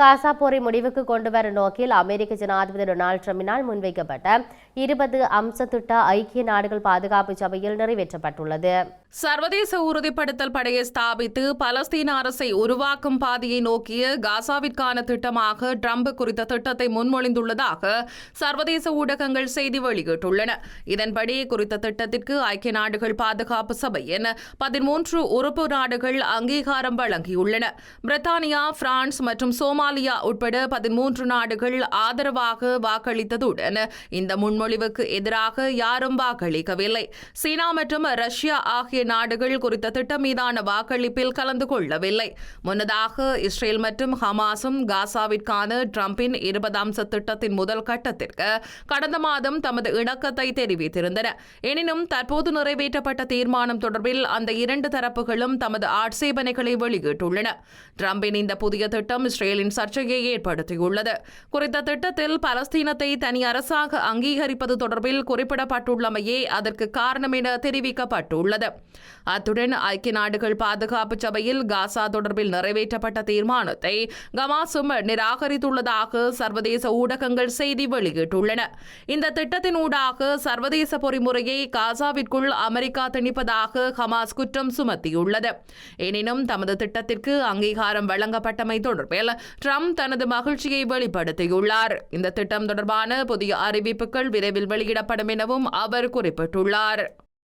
காசா போரை முடிவுக்கு கொண்டு வர நோக்கில் அமெரிக்க ஜனாதிபதி டொனால்டு ட்ரம்பினால் முன்வைக்கப்பட்ட இருபது அம்ச திட்ட ஐக்கிய நாடுகள் பாதுகாப்பு சபையில் நிறைவேற்றப்பட்டுள்ளது. சர்வதேச உறுதிப்படுத்தல் படையை ஸ்தாபித்து பலஸ்தீன அரசை உருவாக்கும் பாதையை நோக்கிய காசாவிற்கான திட்டமாக ட்ரம்ப் குறித்த திட்டத்தை முன்மொழிந்துள்ளதாக சர்வதேச ஊடகங்கள் செய்தி வெளியிட்டுள்ளன. இதன்படி குறித்த திட்டத்திற்கு ஐக்கிய நாடுகள் பாதுகாப்பு சபையின் பதிமூன்று உறுப்பு நாடுகள் அங்கீகாரம் வழங்கியுள்ளன. பிரித்தானியா பிரான்ஸ் மற்றும் சோமாலியா உட்பட பதிமூன்று நாடுகள் ஆதரவாக வாக்களித்ததுடன் இந்த முன்மொழிவுக்கு எதிராக யாரும் வாக்களிக்கவில்லை. சீனா மற்றும் ரஷ்யா ஆகிய நாடுகள் குறித்த திட்டம் மீதான வாக்களிப்பில் கலந்து கொள்ளவில்லை. முன்னதாக இஸ்ரேல் மற்றும் ஹமாஸும் காசாவிற்கான டிரம்பின் இருபது அம்ச திட்டத்தின் முதல் கட்டத்திற்கு கடந்த மாதம் தமது இணக்கத்தை தெரிவித்திருந்தன. எனினும் தற்போது நிறைவேற்றப்பட்ட தீர்மானம் தொடர்பில் அந்த இரண்டு தரப்புகளும் தமது ஆட்சேபனைகளை வெளியிட்டுள்ளன. டிரம்பின் இந்த புதிய திட்டம் இஸ்ரேலின் சர்ச்சையை ஏற்படுத்தியுள்ளது. குறித்த திட்டத்தில் பலஸ்தீனத்தை தனி அரசாக அங்கீகரிப்பது தொடர்பில் குறிப்பிடப்பட்டுள்ளமையே அதற்கு காரணம் என தெரிவிக்கப்பட்டுள்ளது. அத்துடன் ஐக்கிய நாடுகள் பாதுகாப்பு சபையில் காசா தொடர்பில் நிறைவேற்றப்பட்ட தீர்மானத்தை கமாசும் நிராகரித்துள்ளதாக சர்வதேச ஊடகங்கள் செய்தி வெளியிட்டுள்ளன. இந்த திட்டத்தினூடாக சர்வதேச பொறிமுறையை காசாவிற்குள் அமெரிக்கா திணிப்பதாக ஹமாஸ் குற்றம் சுமத்தியுள்ளது. எனினும் தமது திட்டத்திற்கு அங்கீகாரம் வழங்கப்பட்டமை தொடர்பில் ட்ரம்ப் தனது மகிழ்ச்சியை வெளிப்படுத்தியுள்ளார். இந்த திட்டம் தொடர்பான புதிய அறிவிப்புகள் விரைவில் வெளியிடப்படும் எனவும் அவர் குறிப்பிட்டுள்ளார்.